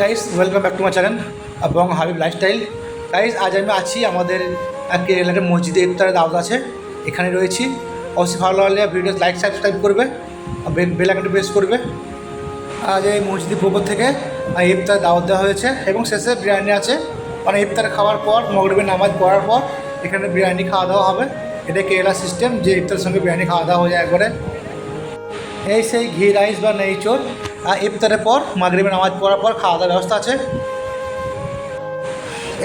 Guys welcome back to my channel এবং Habib lifestyle guys আজ আমি আছি আমাদের কেরালার মসজিদে ইফতারের দাওয়াত আছে। এখানে রয়েছি। অবশ্যই ভালো লাগলে ভিডিও লাইক সাবস্ক্রাইব করবে বেল আইকনটি প্রেস করবে। আজ এই মসজিদের পক্ষ থেকে ইফতার দাওয়াত দেওয়া হয়েছে এবং শেষে বিরিয়ানি আছে। মানে ইফতার খাওয়ার পর, মগরবের নামাজ পড়ার পর এখানে বিরিয়ানি খাওয়া দাওয়া হবে। এটা কেরালা সিস্টেম যে ইফতারের সঙ্গে বিরিয়ানি খাওয়া দাওয়া হয়ে যায় একবারে। এই সেই ঘি রাইস বা নেই চোর আর ইফতারের পর মাগরিবের নামাজ পড়ার পর খাওয়া দাওয়ার ব্যবস্থা আছে।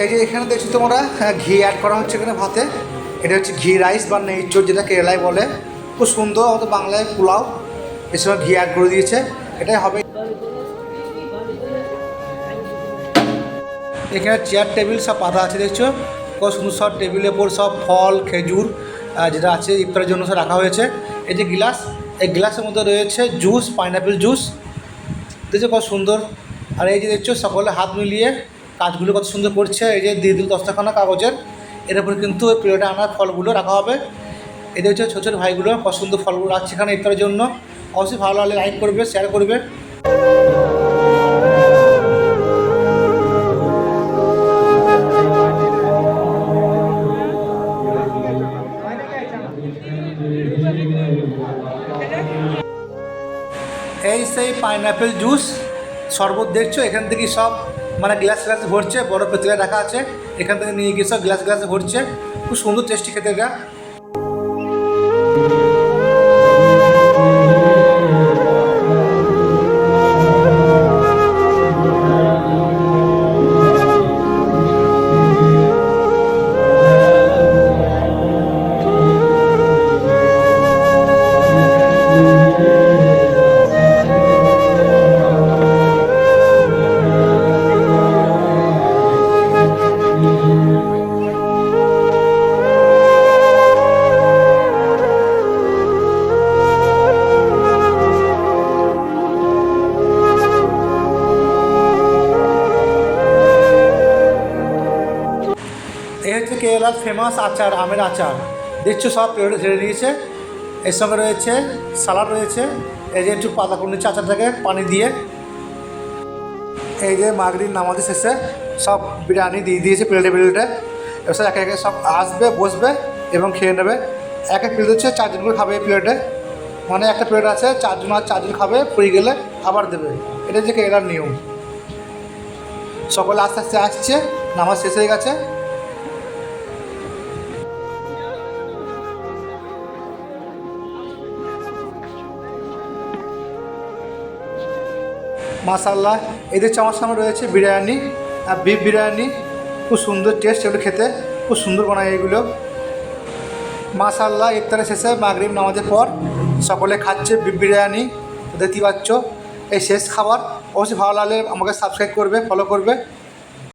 এই যে এখানে দেখছি তোমরা হ্যাঁ, ঘি অ্যাড করা হচ্ছে এখানে ভাতে। এটা হচ্ছে ঘি রাইস বা নেই চোর যেটা কেরালায় বলে। খুব সুন্দর হয়তো বাংলায় পোলাও। সঙ্গে ঘি অ্যাড করে দিয়েছে। এটাই হবে। এখানে চেয়ার টেবিল সব পাতা আছে দেখছ? কত সুন্দর সব টেবিলের ওপর সব ফল খেজুর যেটা আছে ইফতারের জন্য সব রাখা হয়েছে। এই যে গ্লাস এই গ্লাসের মধ্যে রয়েছে জুস পাইনাপেল জুস দেখছ কত সুন্দর? আর এই যে দেখছ সকলে হাত মিলিয়ে কাজগুলো কত সুন্দর করছে। এই যে দিয়ে দিল দশটাখানা কাগজের। এর উপর কিন্তু ওই প্লেটে আনা ফলগুলো রাখা হবে। যে হচ্ছে ছোটো ছোটো ভাইগুলো কত সুন্দর ফলগুলো রাখছে এখানে ইফতারের জন্য। অবশ্যই ভালো লাগলে লাইক করবে শেয়ার করবে। এই সেই পাইনঅ্যাপেল জুস শরবত দেখছ? এখান থেকে সব মানে গ্লাস গ্লাস ভরছে, বড় পেতলে রাখা আছে। এখান থেকে নিয়ে গিয়ে সব গ্লাস গ্লাসে ভরছে। খুব সুন্দর টেস্টি খেতে এটা। কেরালার ফেমাস আচার, আমের আচার। দেখছ সব প্লেটে ছেড়ে দিয়েছে। এর সঙ্গে রয়েছে সালাড রয়েছে। এই যে একটু পাতা করে নিচ্ছে আচারটাকে পানি দিয়ে। এই যে মাগরির নামাজের শেষে সব বিরিয়ানি দিয়ে দিয়েছে প্লেটে প্লেটে এবার সব একে একে সব আসবে, বসবে এবং খেয়ে নেবে। এক এক প্লেট হচ্ছে, চারজন করে খাবে এই প্লেটে মানে একটা প্লেট আছে, চারজন আর চারজন খাবে, পুরি গেলে আবার দেবে। এটা হচ্ছে কেরালার নিয়ম। সকলে আস্তে আস্তে আসছে, নামাজ শেষ হয়ে গেছে। মাসাল্লাহ এদের চামার সামনে রয়েছে বিরিয়ানি, আর বিফ বিরিয়ানি, খুব সুন্দর টেস্ট এগুলো খেতে, খুব সুন্দর বানায় এগুলো। মাসাল্লাহ ইফতারের শেষে মাগরিব নামাজের পর সকলে খাচ্ছে বিফ বিরিয়ানি দেখতে পাচ্ছ, এই শেষ খাবার। অবশ্যই ভালো লাগলে আমাকে সাবস্ক্রাইব করবে ফলো করবে।